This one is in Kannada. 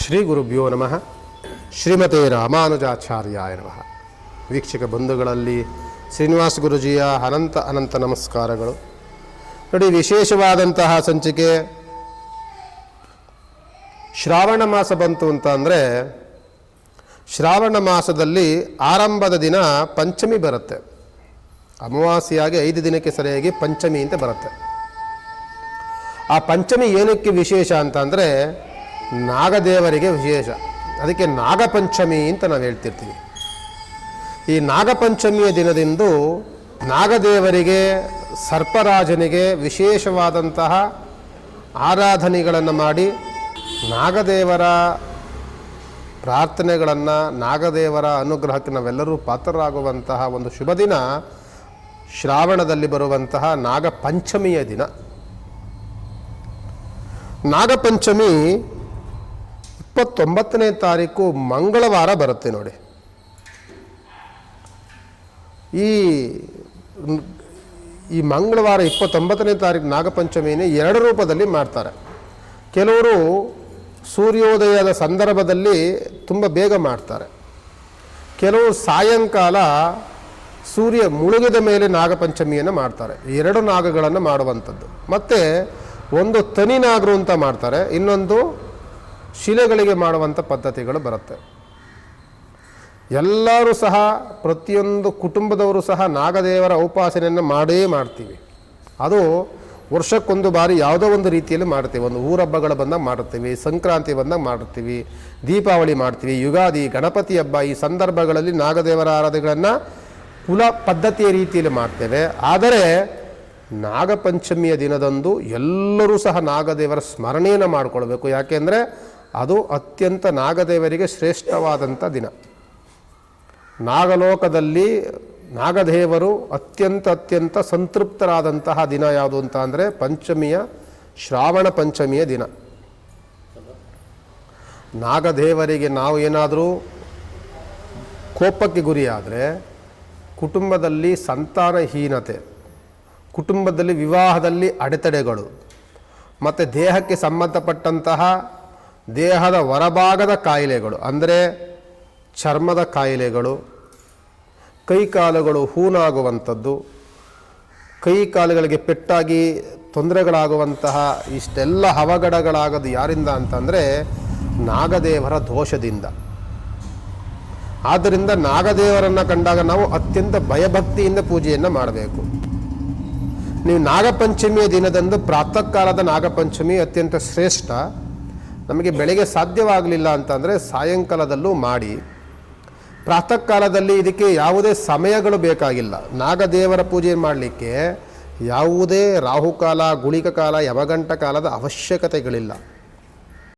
ಶ್ರೀ ಗುರುಭ್ಯೋ ನಮಃ. ಶ್ರೀಮತೆ ರಾಮಾನುಜಾಚಾರ್ಯಾಯ ನಮಃ. ವೀಕ್ಷಕ ಬಂಧುಗಳಲ್ಲಿ ಶ್ರೀನಿವಾಸ ಗುರುಜಿಯ ಅನಂತ ಅನಂತ ನಮಸ್ಕಾರಗಳು. ನೋಡಿ, ವಿಶೇಷವಾದಂತಹ ಸಂಚಿಕೆ. ಶ್ರಾವಣ ಮಾಸ ಬಂತು ಅಂತ ಅಂದರೆ, ಶ್ರಾವಣ ಮಾಸದಲ್ಲಿ ಆರಂಭದ ದಿನ ಪಂಚಮಿ ಬರುತ್ತೆ. ಅಮಾವಾಸ್ಯಾಗಿ ಐದು ದಿನಕ್ಕೆ ಸರಿಯಾಗಿ ಪಂಚಮಿ ಅಂತ ಬರುತ್ತೆ. ಆ ಪಂಚಮಿ ಏನಕ್ಕೆ ವಿಶೇಷ ಅಂತ ನಾಗದೇವರಿಗೆ ವಿಶೇಷ. ಅದಕ್ಕೆ ನಾಗಪಂಚಮಿ ಅಂತ ನಾವು ಹೇಳ್ತಿರ್ತೀವಿ. ಈ ನಾಗಪಂಚಮಿಯ ದಿನದಿಂದ ನಾಗದೇವರಿಗೆ, ಸರ್ಪರಾಜನಿಗೆ ವಿಶೇಷವಾದಂತಹ ಆರಾಧನೆಗಳನ್ನು ಮಾಡಿ ನಾಗದೇವರ ಪ್ರಾರ್ಥನೆಗಳನ್ನು, ನಾಗದೇವರ ಅನುಗ್ರಹಕ್ಕೆ ನಾವೆಲ್ಲರೂ ಪಾತ್ರರಾಗುವಂತಹ ಒಂದು ಶುಭ ದಿನ ಶ್ರಾವಣದಲ್ಲಿ ಬರುವಂತಹ ನಾಗಪಂಚಮಿಯ ದಿನ. ನಾಗಪಂಚಮಿ ಇಪ್ಪತ್ತೊಂಬತ್ತನೇ ತಾರೀಕು ಮಂಗಳವಾರ ಬರುತ್ತೆ ನೋಡಿ. ಈ ಈ ಮಂಗಳವಾರ ಇಪ್ಪತ್ತೊಂಬತ್ತನೇ ತಾರೀಕು ನಾಗಪಂಚಮಿನೇ ಎರಡು ರೂಪದಲ್ಲಿ ಮಾಡ್ತಾರೆ. ಕೆಲವರು ಸೂರ್ಯೋದಯದ ಸಂದರ್ಭದಲ್ಲಿ ತುಂಬ ಬೇಗ ಮಾಡ್ತಾರೆ. ಕೆಲವು ಸಾಯಂಕಾಲ ಸೂರ್ಯ ಮುಳುಗಿದ ಮೇಲೆ ನಾಗಪಂಚಮಿಯನ್ನು ಮಾಡ್ತಾರೆ. ಎರಡು ನಾಗಗಳನ್ನು ಮಾಡುವಂಥದ್ದು. ಮತ್ತು ಒಂದು ತನಿ ನಾಗರು ಅಂತ ಮಾಡ್ತಾರೆ. ಇನ್ನೊಂದು ಶಿಲೆಗಳಿಗೆ ಮಾಡುವಂಥ ಪದ್ಧತಿಗಳು ಬರುತ್ತೆ. ಎಲ್ಲರೂ ಸಹ ಪ್ರತಿಯೊಂದು ಕುಟುಂಬದವರು ಸಹ ನಾಗದೇವರ ಉಪಾಸನೆಯನ್ನು ಮಾಡೇ ಮಾಡ್ತೀವಿ. ಅದು ವರ್ಷಕ್ಕೊಂದು ಬಾರಿ ಯಾವುದೋ ಒಂದು ರೀತಿಯಲ್ಲಿ ಮಾಡ್ತೀವಿ. ಒಂದು ಊರಬ್ಬಗಳು ಬಂದಾಗ ಮಾಡ್ತೀವಿ, ಸಂಕ್ರಾಂತಿ ಬಂದಾಗ ಮಾಡ್ತೀವಿ, ದೀಪಾವಳಿ ಮಾಡ್ತೀವಿ, ಯುಗಾದಿ, ಗಣಪತಿ ಹಬ್ಬ ಈ ಸಂದರ್ಭಗಳಲ್ಲಿ ನಾಗದೇವರ ಆರಾಧನೆಗಳನ್ನು ಕುಲ ಪದ್ಧತಿಯ ರೀತಿಯಲ್ಲಿ ಮಾಡ್ತೇವೆ. ಆದರೆ ನಾಗಪಂಚಮಿಯ ದಿನದಂದು ಎಲ್ಲರೂ ಸಹ ನಾಗದೇವರ ಸ್ಮರಣೆಯನ್ನು ಮಾಡಿಕೊಳ್ಬೇಕು. ಯಾಕೆಂದರೆ ಅದು ಅತ್ಯಂತ ನಾಗದೇವರಿಗೆ ಶ್ರೇಷ್ಠವಾದಂಥ ದಿನ. ನಾಗಲೋಕದಲ್ಲಿ ನಾಗದೇವರು ಅತ್ಯಂತ ಅತ್ಯಂತ ಸಂತೃಪ್ತರಾದಂತಹ ದಿನ ಯಾವುದು ಅಂತ ಅಂದರೆ ಪಂಚಮಿಯ ಶ್ರಾವಣ ಪಂಚಮಿಯ ದಿನ. ನಾಗದೇವರಿಗೆ ನಾವು ಏನಾದರೂ ಕೋಪಕ್ಕೆ ಗುರಿಯಾದರೆ ಕುಟುಂಬದಲ್ಲಿ ಸಂತಾನಹೀನತೆ, ಕುಟುಂಬದಲ್ಲಿ ವಿವಾಹದಲ್ಲಿ ಅಡೆತಡೆಗಳು, ಮತ್ತು ದೇಹಕ್ಕೆ ಸಂಬಂಧಪಟ್ಟಂತಹ ದೇಹದ ಹೊರಭಾಗದ ಕಾಯಿಲೆಗಳು, ಅಂದರೆ ಚರ್ಮದ ಕಾಯಿಲೆಗಳು ಕೈಕಾಲುಗಳು ಹೂನಾಗುವಂಥದ್ದು, ಕೈ ಕಾಲುಗಳಿಗೆ ಪೆಟ್ಟಾಗಿ ತೊಂದರೆಗಳಾಗುವಂತಹ ಇಷ್ಟೆಲ್ಲ ಅವಘಡಗಳಾಗೋದು ಯಾರಿಂದ ಅಂತಂದರೆ ನಾಗದೇವರ ದೋಷದಿಂದ. ಆದ್ದರಿಂದ ನಾಗದೇವರನ್ನು ಕಂಡಾಗ ನಾವು ಅತ್ಯಂತ ಭಯಭಕ್ತಿಯಿಂದ ಪೂಜೆಯನ್ನು ಮಾಡಬೇಕು. ನೀವು ನಾಗಪಂಚಮಿಯ ದಿನದಂದು ಪ್ರಾತಃ ಕಾಲದ ನಾಗಪಂಚಮಿ ಅತ್ಯಂತ ಶ್ರೇಷ್ಠ. ನಮಗೆ ಬೆಳಗ್ಗೆ ಸಾಧ್ಯವಾಗಲಿಲ್ಲ ಅಂತಂದರೆ ಸಾಯಂಕಾಲದಲ್ಲೂ ಮಾಡಿ. ಪ್ರಾತಃ ಕಾಲದಲ್ಲಿ ಇದಕ್ಕೆ ಯಾವುದೇ ಸಮಯಗಳು ಬೇಕಾಗಿಲ್ಲ. ನಾಗದೇವರ ಪೂಜೆ ಮಾಡಲಿಕ್ಕೆ ಯಾವುದೇ ರಾಹುಕಾಲ ಗುಳಿಕ ಕಾಲ ಯಮಗಂಟ ಕಾಲದ ಅವಶ್ಯಕತೆಗಳಿಲ್ಲ.